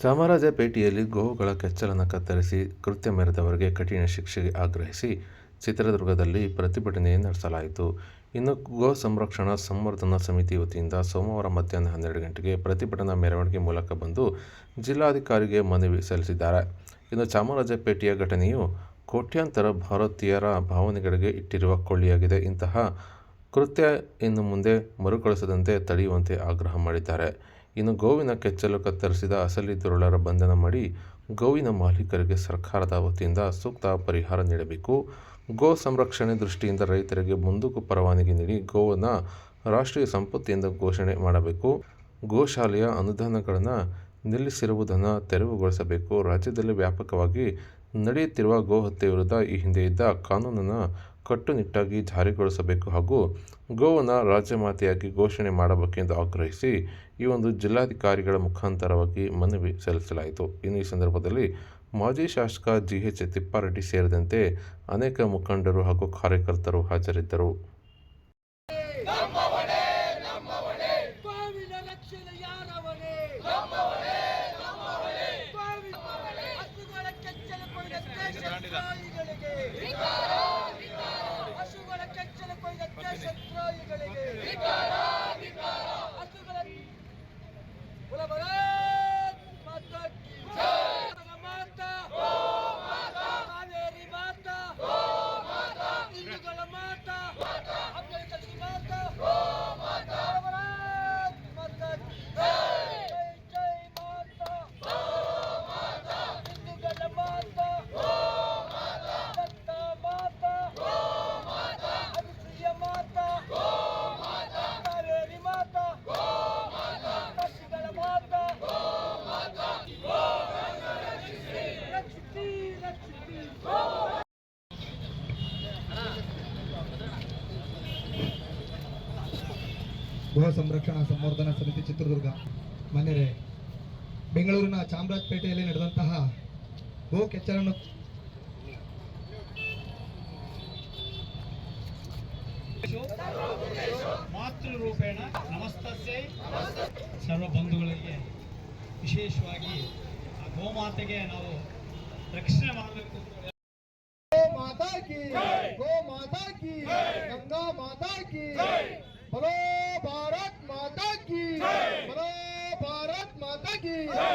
ಚಾಮರಾಜಪೇಟೆಯಲ್ಲಿ ಗೋವುಗಳ ಕೆಚ್ಚಲನ್ನು ಕತ್ತರಿಸಿ ಕೃತ್ಯ ಮೆರೆದವರಿಗೆ ಕಠಿಣ ಶಿಕ್ಷೆಗೆ ಆಗ್ರಹಿಸಿ ಚಿತ್ರದುರ್ಗದಲ್ಲಿ ಪ್ರತಿಭಟನೆ ನಡೆಸಲಾಯಿತು. ಇನ್ನು ಗೋ ಸಂರಕ್ಷಣಾ ಸಂವರ್ಧನಾ ಸಮಿತಿ ವತಿಯಿಂದ ಸೋಮವಾರ ಮಧ್ಯಾಹ್ನ ಹನ್ನೆರಡು ಗಂಟೆಗೆ ಪ್ರತಿಭಟನಾ ಮೆರವಣಿಗೆ ಮೂಲಕ ಬಂದು ಜಿಲ್ಲಾಧಿಕಾರಿಗೆ ಮನವಿ ಸಲ್ಲಿಸಿದ್ದಾರೆ. ಇನ್ನು ಚಾಮರಾಜಪೇಟೆಯ ಘಟನೆಯು ಕೋಟ್ಯಾಂತರ ಭಾರತೀಯರ ಭಾವನೆಗಳಿಗೆ ಇಟ್ಟಿರುವ ಕೊಳ್ಳಿಯಾಗಿದೆ. ಇಂತಹ ಕೃತ್ಯ ಇನ್ನು ಮುಂದೆ ಮರುಕಳಿಸದಂತೆ ತಡೆಯುವಂತೆ ಆಗ್ರಹ ಮಾಡಿದ್ದಾರೆ. ಇನ್ನು ಗೋವಿನ ಕೆಚ್ಚಲು ಕತ್ತರಿಸಿದ ಅಸಲಿ ದುರುಳರ ಬಂಧನ ಮಾಡಿ ಗೋವಿನ ಮಾಲೀಕರಿಗೆ ಸರ್ಕಾರದ ವತಿಯಿಂದ ಸೂಕ್ತ ಪರಿಹಾರ ನೀಡಬೇಕು. ಗೋ ಸಂರಕ್ಷಣೆ ದೃಷ್ಟಿಯಿಂದ ರೈತರಿಗೆ ಮುಂದೂಕು ಪರವಾನಗಿ ನೀಡಿ ಗೋವನ್ನು ರಾಷ್ಟ್ರೀಯ ಸಂಪತ್ತು ಎಂದು ಘೋಷಣೆ ಮಾಡಬೇಕು. ಗೋಶಾಲೆಯ ಅನುದಾನಗಳನ್ನು ನಿಲ್ಲಿಸಿರುವುದನ್ನು ತೆರವುಗೊಳಿಸಬೇಕು. ರಾಜ್ಯದಲ್ಲಿ ವ್ಯಾಪಕವಾಗಿ ನಡೆಯುತ್ತಿರುವ ಗೋಹತ್ಯೆ ವಿರುದ್ಧ ಈ ಹಿಂದೆ ಇದ್ದ ಕಾನೂನನ್ನು ಕಟ್ಟುನಿಟ್ಟಾಗಿ ಜಾರಿಗೊಳಿಸಬೇಕು ಹಾಗೂ ಗೋವನ್ನು ರಾಜ್ಯಮಾತೆಯಾಗಿ ಘೋಷಣೆ ಮಾಡಬೇಕೆಂದು ಆಗ್ರಹಿಸಿ ಈ ಒಂದು ಜಿಲ್ಲಾಧಿಕಾರಿಗಳ ಮುಖಾಂತರವಾಗಿ ಮನವಿ ಸಲ್ಲಿಸಲಾಯಿತು ಇನ್ನು ಈ ಸಂದರ್ಭದಲ್ಲಿ ಮಾಜಿ ಶಾಸಕ ಜಿ ಎಚ್ ತಿಪ್ಪಾರೆಡ್ಡಿ ಸೇರಿದಂತೆ ಅನೇಕ ಮುಖಂಡರು ಹಾಗೂ ಕಾರ್ಯಕರ್ತರು ಹಾಜರಿದ್ದರು ರಕ್ಷಣೆ ಯಾರವನೇ ಗೋವಿನ ಹಸುಗಳ ಕೆಚ್ಚಲು ಕೊಯ್ದ ದೇಶದ್ರೋಹಿಗಳಿಗೆ ಹಸುಗಳ ಕೆಚ್ಚಲು ಕೊಯ್ದ ದೇಶದ್ರೋಹಿಗಳಿಗೆ ಹಸುಗಳ ಕುಲ ಭಾರತ್ ಮಾತಾ ಕಿ ಮಾತಾ ಕಾವೇರಿ ಮಾತಾ ಹಿಂದೂಗಳ ಮಾತಾ ಅಂಬೇಡ್ಕರ್ ಮಾತಾ ಭಾರತ್ ಮಾತಾ ಕಿ ಜೈ ಜೈ ಮಾತಾ ಹಿಂದೂಗಳ ಮಾತಾ ದತ್ತ ಮಾತಾ ಅನುಸೂಯ ಮಾತಾ ಕಾವೇರಿ ಮಾತಾ ಕಾಶಿಗಳ ಮಾತಾ ರಕ್ಷಿಸಿ ರಕ್ಷಿಸಿ ಗೃಹ ಸಂರಕ್ಷಣಾ ಸಂವರ್ಧನಾ ಸಮಿತಿ ಚಿತ್ರದುರ್ಗ. ಮನೆರೆ ಬೆಂಗಳೂರಿನ ಚಾಮರಾಜಪೇಟೆಯಲ್ಲಿ ನಡೆದಂತಹ ಗೋ ಕೆಚ್ಚರನ್ನು ಮಾತೃರೂಪೇಣ ನಮಸ್ತಸ್ಯೈ. ಸರ್ವ ಬಂಧುಗಳಿಗೆ ವಿಶೇಷವಾಗಿ ಆ ಗೋಮಾತೆಗೆ ನಾವು ರಕ್ಷಣೆ ಮಾಡಬೇಕು ಗೋ ಮಾತಾ ಕಿ ಗೋ ಮಾತಾ ಕಿ ಗಂಗಾ ಮಾತಾ ಕಿ. ಬಲೋ Nike!